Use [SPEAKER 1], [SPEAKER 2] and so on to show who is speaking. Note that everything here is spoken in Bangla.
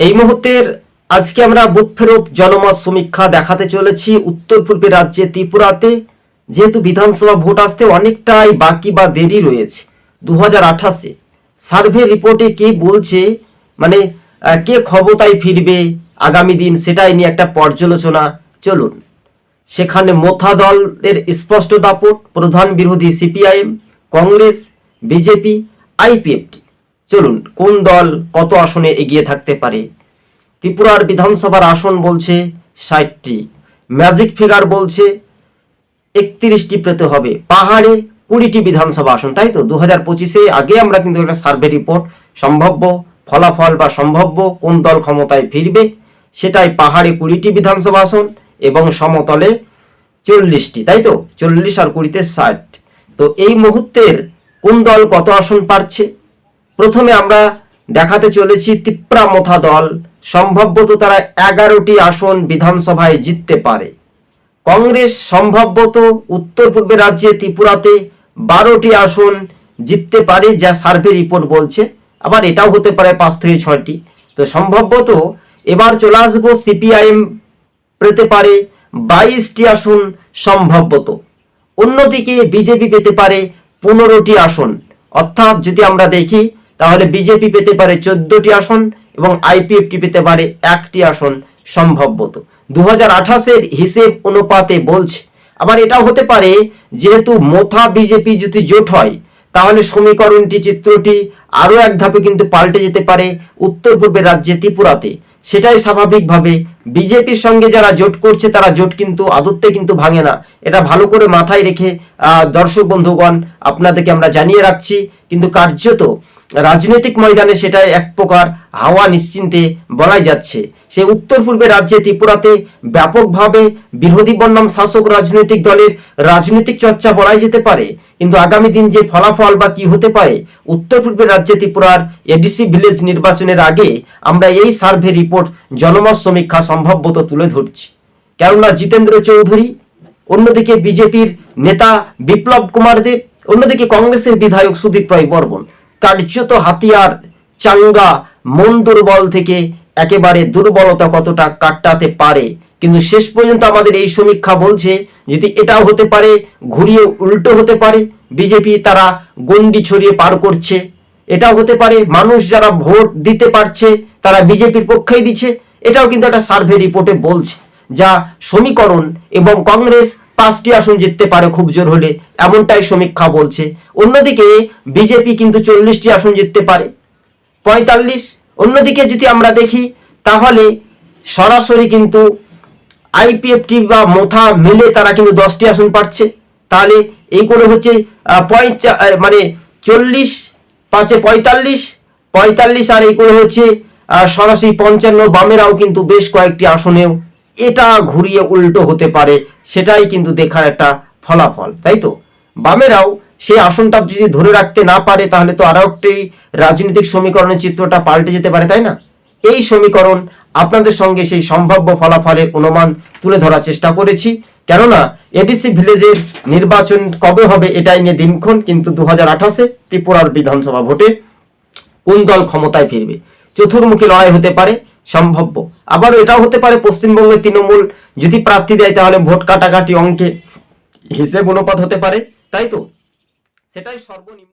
[SPEAKER 1] এই মুহূর্তের আজকে আমরা বুথ ফেরত জনমত সমীক্ষা দেখাতে চলেছি উত্তর পূর্বে রাজ্যে ত্রিপুরাতে। যেহেতু বিধানসভা ভোট আসতে অনেকটাই বাকি বা দেরি রয়েছে দু হাজার আঠাশে। সার্ভে রিপোর্টে কে বলছে মানে কে ক্ষমতায় ফিরবে আগামী দিন সেটাই নিয়ে একটা পর্যালোচনা। চলুন, সেখানে মোথা দলের স্পষ্ট দাপট প্রধান বিরোধী সিপিআইএম, কংগ্রেস, বিজেপি, আইপিএফটি। চলুন, কোন দল কত আসনে এগিয়ে থাকতে পারে? ত্রিপুরার বিধানসভার আসন বলছে ষাটটি। ম্যাজিক ফিগার বলছে একত্রিশটি পেতে হবে। পাহাড়ে কুড়িটি বিধানসভা আসন, তাই তো? দু হাজার পঁচিশে আগে আমরা কিন্তু একটা সার্ভে রিপোর্ট, সম্ভাব্য ফলাফল বা সম্ভাব্য কোন দল ক্ষমতায় ফিরবে, সেটাই পাহাড়ে কুড়িটি বিধানসভা আসন এবং সমতলে চল্লিশটি, তাই তো? চল্লিশ আর কুড়িতে ষাট। তো এই মুহূর্তের কোন দল কত আসন পাচ্ছে প্রথমে আমরা দেখাতে চলেছি তিপ্রামথা দল। সম্ভবত তারা এগারোটি আসন বিধানসভায় জিততে পারে। কংগ্রেস সম্ভবত উত্তর পূর্বে রাজ্যে ত্রিপুরাতে বারোটি আসন জিততে পারে যা সার্ভে রিপোর্ট বলছে। আবার এটাও হতে পারে পাঁচ থেকে ছয়টি। তো সম্ভবত এবার চলে আসব সিপিআইএম পেতে পারে বাইশটি আসন সম্ভবত অন্যদিকে বিজেপি পেতে পারে পনেরোটি আসন। অর্থাৎ যদি আমরা দেখি তাহলে বিজেপি পেতে পারে চোদ্দটি আসন এবং আইপিএফটি পেতে পারে একটি আসন সম্ভবত দু হাজার হিসেব অনুপাতে বলছে। আবার এটাও হতে পারে, যেহেতু মোথা বিজেপি যদি জোট হয়, তাহলে সমীকরণটি চিত্রটি আরও এক ধাপে কিন্তু পাল্টে যেতে পারে উত্তর পূর্বের রাজ্যে ত্রিপুরাতে। সেটাই স্বাভাবিকভাবে বিজেপির সঙ্গে যারা জোট করছে, তারা জোট কিন্তু আদত্তে কিন্তু ভাঙে না। এটা ভালো করে মাথায় রেখে দর্শক বন্ধুগণ, আপনাদেরকে আমরা জানিয়ে রাখছি কিন্তু কার্যত রাজনৈতিক ময়দানে সেটা এক প্রকার হাওয়া নিশ্চিন্তে বলাই যাচ্ছে। সে উত্তর পূর্বে রাজ্যে ত্রিপুরাতে ব্যাপকভাবে বিরোধী বন্যাম শাসক রাজনৈতিক দলের রাজনৈতিক চর্চা বলাই যেতে পারে। কিন্তু আগামী দিন যে ফলাফল বা কি হতে পারে, উত্তর পূর্বের রাজ্যে ত্রিপুরার এডিসি ভিলেজ নির্বাচনের আগে আমরা এই সার্ভে রিপোর্ট জনমত সমীক্ষা সম্ভাব্যত তুলে ধরছি। কেননা, জিতেন্দ্র চৌধুরী, অন্যদিকে বিজেপির নেতা বিপ্লব কুমার দেব অন্যদিকে কংগ্রেসের বিধায়ক সুদীপ রায় বর্মন, কার্যত হাতিয়ার, চাঙ্গা মন দুর্বল থেকে একেবারে দুর্বলতা কতটা কাটাতে পারে? কিন্তু শেষ পর্যন্ত আমাদের এই সমীক্ষা বলছে যদি এটাও হতে পারে, ঘুরিয়ে উল্টো হতে পারে, বিজেপি তারা গন্ডি ছড়িয়ে পার করছে। এটাও হতে পারে, মানুষ যারা ভোট দিতে পারছে, তারা বিজেপির পক্ষেই দিচ্ছে। এটাও কিন্তু একটা সার্ভে রিপোর্টে বলছে, যা সমীকরণ এবং কংগ্রেস পাঁচটি আসন জিততে পারে খুব জোর হলে, এমনটাই সমীক্ষা বলছে। অন্যদিকে বিজেপি কিন্তু চল্লিশটি আসন জিততে পারে। পঁয়তাল্লিশ। অন্যদিকে যদি আমরা দেখি, তাহলে সরাসরি কিন্তু আইপিএফটি বা মোথা মিলে তারা কিন্তু দশটি আসন পাচ্ছে। তাহলে এই করে হচ্ছে মানে চল্লিশ, পাঁচে পঁয়তাল্লিশ পঁয়তাল্লিশ আর এই করে হচ্ছে সরাসরি পঞ্চান্ন বামেরাও কিন্তু বেশ কয়েকটি আসনেও এটা ঘুরিয়ে উল্টো হতে পারে, সেটাই কিন্তু দেখার একটা ফলাফল, তাই তো? বামেরাও সেই আসনটা যদি ধরে রাখতে না পারে, তাহলে তো আরও একটি রাজনৈতিক সমীকরণের চিত্রটা পাল্টে যেতে পারে, তাই না? এই সমীকরণ আপনাদের সঙ্গে সেই সম্ভাব্য ফলাফলের অনুমান তুলে ধরার চেষ্টা করেছি। কেননা এডিসি ভিলেজের নির্বাচন কবে হবে এটাই নিয়ে দিনক্ষণ, কিন্তু দু হাজার আঠাশে ত্রিপুরার বিধানসভা ভোটে কোন দল ক্ষমতায় ফিরবে? চতুর্মুখী লড়াই হতে পারে সম্ভাব্য। আবার এটাও হতে পারে পশ্চিমবঙ্গের তৃণমূল যদি প্রার্থী দেয়, তাহলে ভোট কাটাকাটি অঙ্কে হিসেব অনুপাত হতে পারে। তাই তো? সেটাই সর্বনিম্ন।